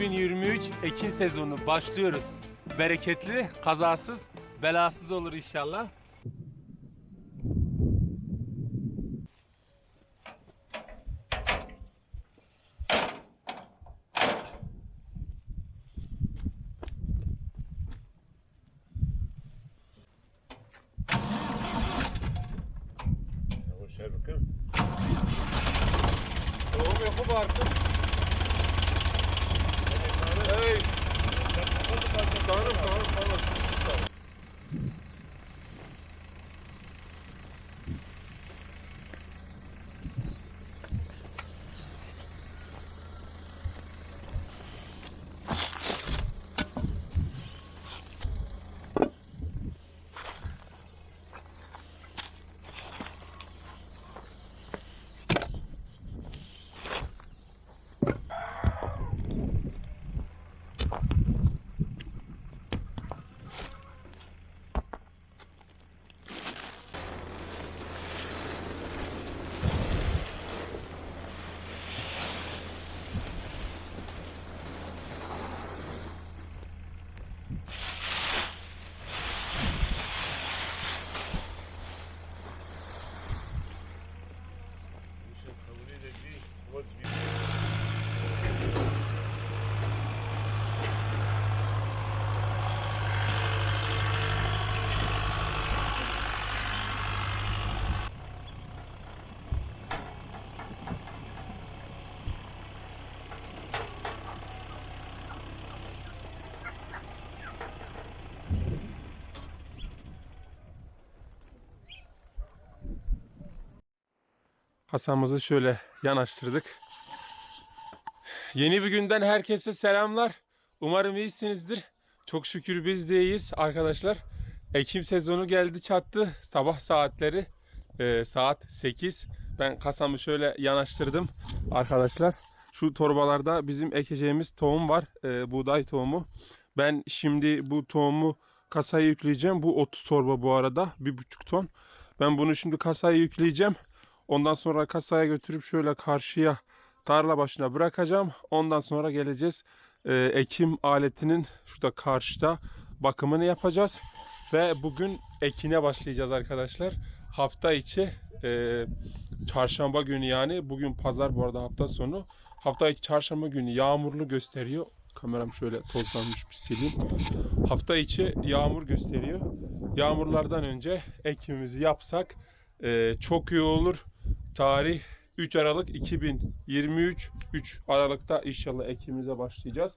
2023 ekin sezonu başlıyoruz. Bereketli, kazasız, belasız olur inşallah. Hasamızı şöyle yanaştırdık. Yeni bir günden herkese selamlar. Umarım iyisinizdir. Çok şükür biz de iyiyiz arkadaşlar. Ekim sezonu geldi çattı. Sabah saatleri e, saat 8. Ben kasamı şöyle yanaştırdım arkadaşlar. Şu torbalarda bizim ekeceğimiz tohum var. e, buğday tohumu. Ben şimdi bu tohumu kasaya yükleyeceğim. Bu 30 torba bu arada. 1,5 ton. Ben bunu şimdi kasaya yükleyeceğim. Ondan sonra kasaya götürüp şöyle karşıya tarla başına bırakacağım. Ondan sonra geleceğiz. Ee, ekim aletinin şurada karşıda bakımını yapacağız. Ve bugün ekine başlayacağız arkadaşlar. Hafta içi e, çarşamba günü yani bugün pazar bu arada hafta sonu. Hafta içi çarşamba günü yağmurlu gösteriyor. Kameram şöyle tozlanmış bir sileyim. Hafta içi yağmur gösteriyor. Yağmurlardan önce ekimimizi yapsak e, çok iyi olur. Tarih 3 Aralık 2023 3 Aralık'ta inşallah ekimimize başlayacağız.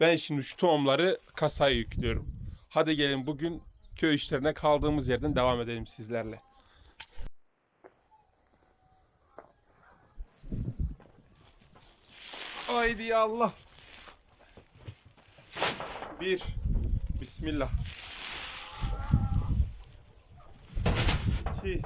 Ben şimdi şu tohumları kasaya yüklüyorum. Hadi gelin bugün köy işlerine kaldığımız yerden devam edelim sizlerle. Haydi ya Allah. Bir. Bismillah. İki.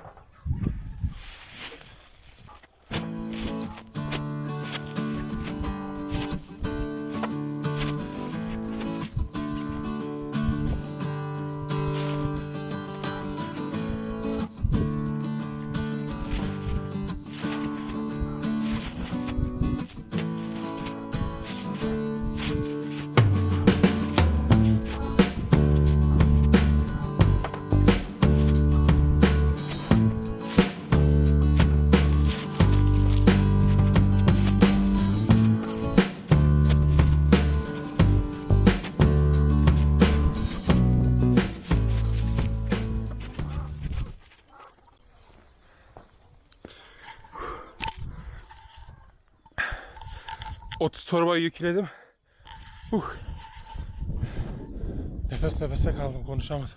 Torbayı yükledim. Uh. Nefes nefese kaldım konuşamadım.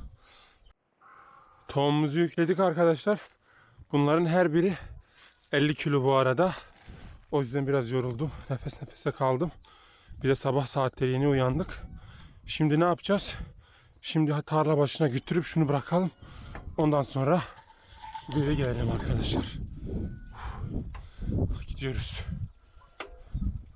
Tohumumuzu yükledik arkadaşlar. Bunların her biri 50 kilo bu arada. O yüzden biraz yoruldum. Nefes nefese kaldım. Bir de sabah saatleri yeni uyandık. Şimdi ne yapacağız? Şimdi tarla başına götürüp şunu bırakalım. Ondan sonra geri gelelim arkadaşlar. Gidiyoruz.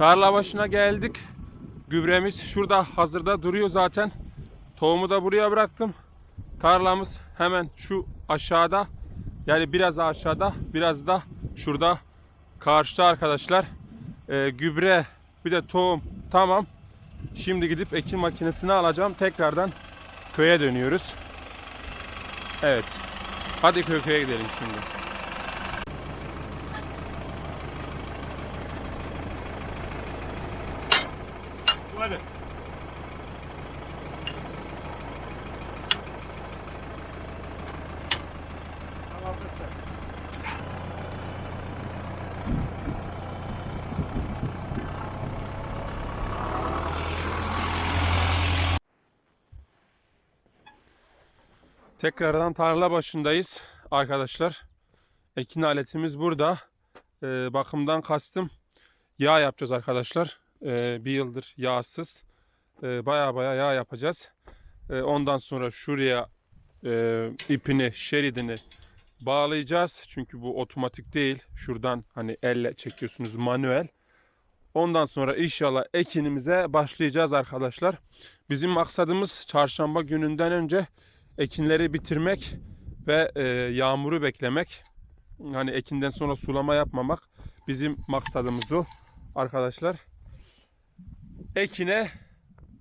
Tarla başına geldik. Gübremiz şurada hazırda duruyor zaten. Tohumu da buraya bıraktım. Tarlamız hemen şu aşağıda. Yani biraz aşağıda, biraz da şurada karşıda arkadaşlar. Ee, gübre bir de tohum tamam. Şimdi gidip ekim makinesini alacağım. Tekrardan köye dönüyoruz. Evet. Hadi köy köye gidelim şimdi. Hadi. Tekrardan tarla başındayız arkadaşlar. Ekin aletimiz burada. Ee, bakımdan kastım yağ yapacağız arkadaşlar. Ee, bir yıldır yağsız. Ee, baya baya yağ yapacağız. Ee, ondan sonra şuraya e, ipini, şeridini bağlayacağız. Çünkü bu otomatik değil. Şuradan hani elle çekiyorsunuz manuel. Ondan sonra inşallah ekinimize başlayacağız arkadaşlar. Bizim maksadımız çarşamba gününden önce ekinleri bitirmek ve e, yağmuru beklemek. Hani ekinden sonra sulama yapmamak bizim maksadımız o arkadaşlar. Ekine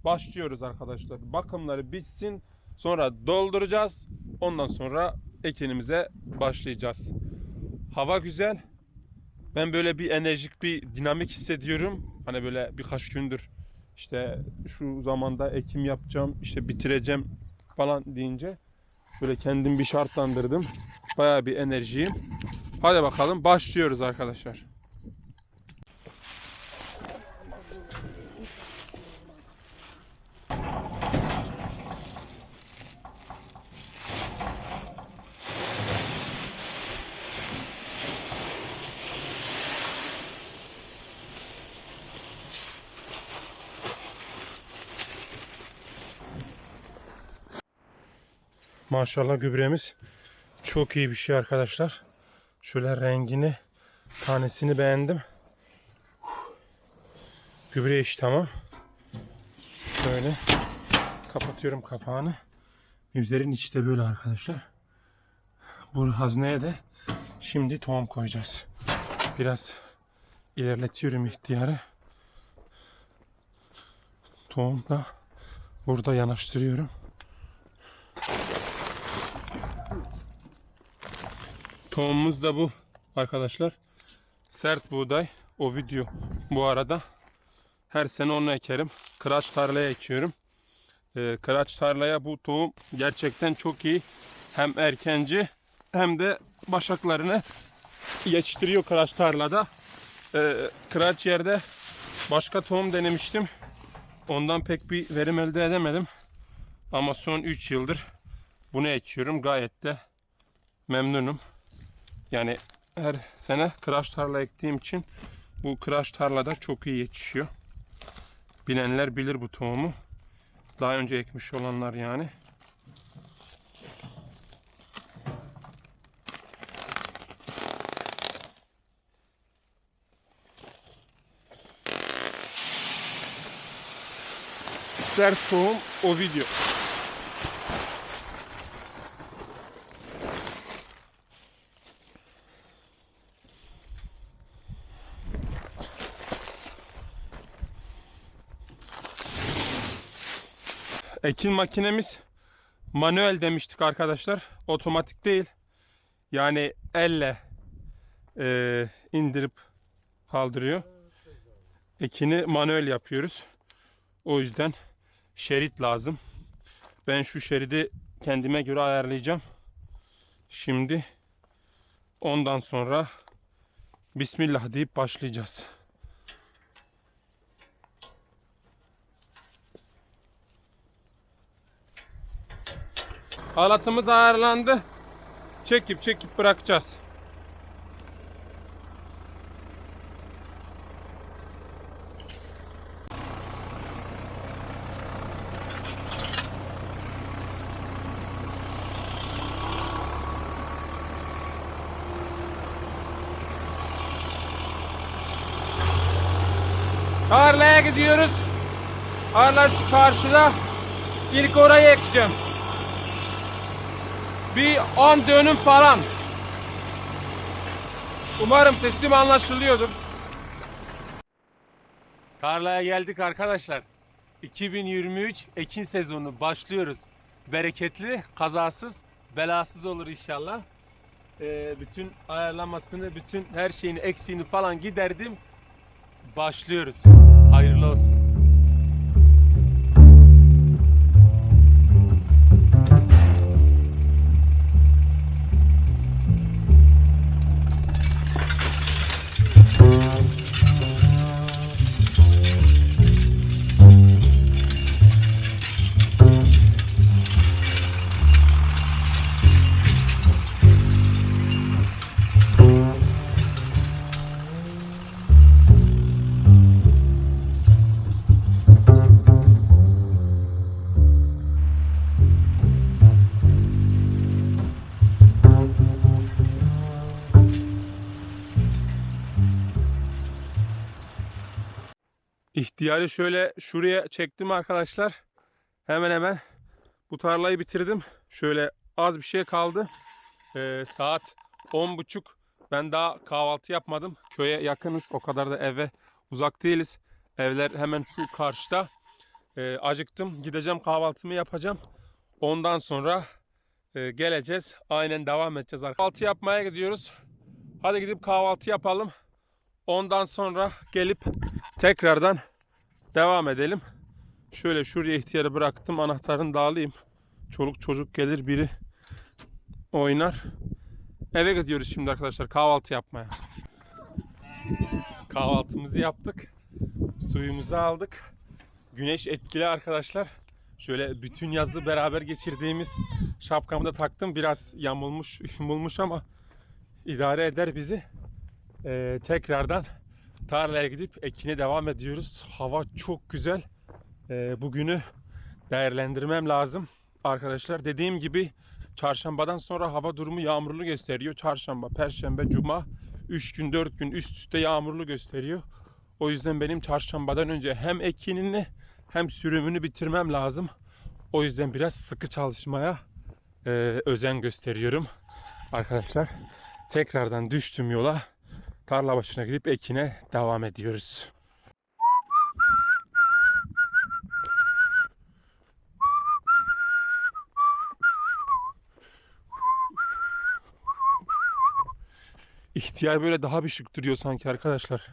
başlıyoruz arkadaşlar. Bakımları bitsin. Sonra dolduracağız. Ondan sonra ekinimize başlayacağız. Hava güzel. Ben böyle bir enerjik bir dinamik hissediyorum. Hani böyle birkaç gündür işte şu zamanda ekim yapacağım, işte bitireceğim falan deyince böyle kendim bir şartlandırdım. Bayağı bir enerjiyim. Hadi bakalım başlıyoruz arkadaşlar. Maşallah gübremiz çok iyi bir şey arkadaşlar. Şöyle rengini, tanesini beğendim. Gübre iş tamam. Şöyle kapatıyorum kapağını. Üzerin içi de böyle arkadaşlar. Bu hazneye de şimdi tohum koyacağız. Biraz ilerletiyorum ihtiyarı. Tohum da burada yanaştırıyorum. Tohumumuz da bu arkadaşlar. Sert buğday. O video bu arada. Her sene onu ekerim. Kıraç tarlaya ekiyorum. Ee, kıraç tarlaya bu tohum gerçekten çok iyi. Hem erkenci hem de başaklarını yetiştiriyor kıraç tarlada. Ee, kıraç yerde başka tohum denemiştim. Ondan pek bir verim elde edemedim. Ama son 3 yıldır bunu ekiyorum. Gayet de memnunum. Yani her sene kıraç tarla ektiğim için bu kıraç tarlada çok iyi yetişiyor. Bilenler bilir bu tohumu. Daha önce ekmiş olanlar yani. Sert tohum o video. Ekin makinemiz manuel demiştik arkadaşlar. Otomatik değil. Yani elle e, indirip kaldırıyor. Ekini manuel yapıyoruz. O yüzden şerit lazım. Ben şu şeridi kendime göre ayarlayacağım. Şimdi ondan sonra Bismillah deyip başlayacağız. Halatımız ayarlandı. Çekip çekip bırakacağız. Tarlaya gidiyoruz. Tarla şu karşıda. İlk orayı ekeceğim. Bir 10 dönüm falan. Umarım sesim anlaşılıyordur. Tarlaya geldik arkadaşlar. 2023 ekin sezonu başlıyoruz. Bereketli, kazasız, belasız olur inşallah. Ee, bütün ayarlamasını, bütün her şeyini, eksiğini falan giderdim. Başlıyoruz. Hayırlı olsun. İhtiyarı şöyle şuraya çektim arkadaşlar. Hemen hemen bu tarlayı bitirdim. Şöyle az bir şey kaldı. Ee, saat 10.30. Ben daha kahvaltı yapmadım. Köye yakınız. O kadar da eve uzak değiliz. Evler hemen şu karşıda. Ee, acıktım. Gideceğim kahvaltımı yapacağım. Ondan sonra e, geleceğiz. Aynen devam edeceğiz. Kahvaltı yapmaya gidiyoruz. Hadi gidip kahvaltı yapalım. Ondan sonra gelip tekrardan devam edelim. Şöyle şuraya ihtiyarı bıraktım. Anahtarını da alayım. Çoluk çocuk gelir biri oynar. Eve gidiyoruz şimdi arkadaşlar kahvaltı yapmaya. Kahvaltımızı yaptık. Suyumuzu aldık. Güneş etkili arkadaşlar. Şöyle bütün yazı beraber geçirdiğimiz şapkamı da taktım. Biraz yamulmuş, yumulmuş ama idare eder bizi. Ee, tekrardan tarlaya gidip ekine devam ediyoruz. Hava çok güzel. Ee, bugünü değerlendirmem lazım. Arkadaşlar dediğim gibi çarşambadan sonra hava durumu yağmurlu gösteriyor. Çarşamba, perşembe, cuma 3 gün 4 gün üst üste yağmurlu gösteriyor. O yüzden benim çarşambadan önce hem ekinini hem sürümünü bitirmem lazım. O yüzden biraz sıkı çalışmaya e, özen gösteriyorum. Arkadaşlar tekrardan düştüm yola tarla başına gidip ekine devam ediyoruz. İhtiyar böyle daha bir şık duruyor sanki arkadaşlar.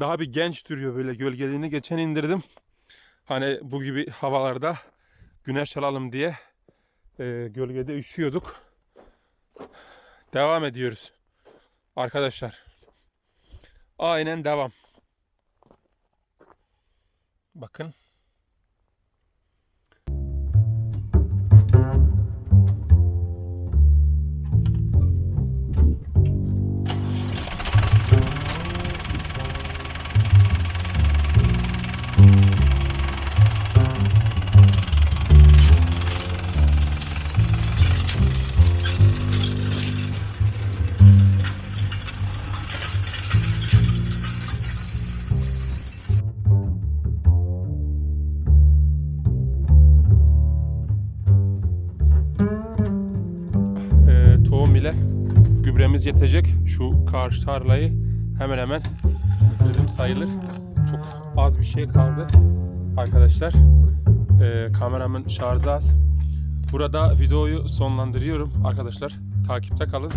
Daha bir genç duruyor böyle gölgeliğini geçen indirdim. Hani bu gibi havalarda güneş alalım diye e, gölgede üşüyorduk. Devam ediyoruz. Arkadaşlar Aynen devam. Bakın. Gübremiz yetecek. Şu karşı tarlayı hemen hemen bitirdim sayılır. Çok az bir şey kaldı arkadaşlar. E, kameramın şarjı az. Burada videoyu sonlandırıyorum arkadaşlar. Takipte kalın.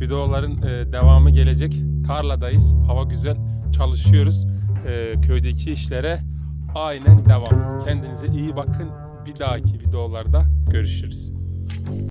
Videoların e, devamı gelecek. Tarladayız. Hava güzel. Çalışıyoruz. E, köydeki işlere aynen devam. Kendinize iyi bakın. Bir dahaki videolarda görüşürüz.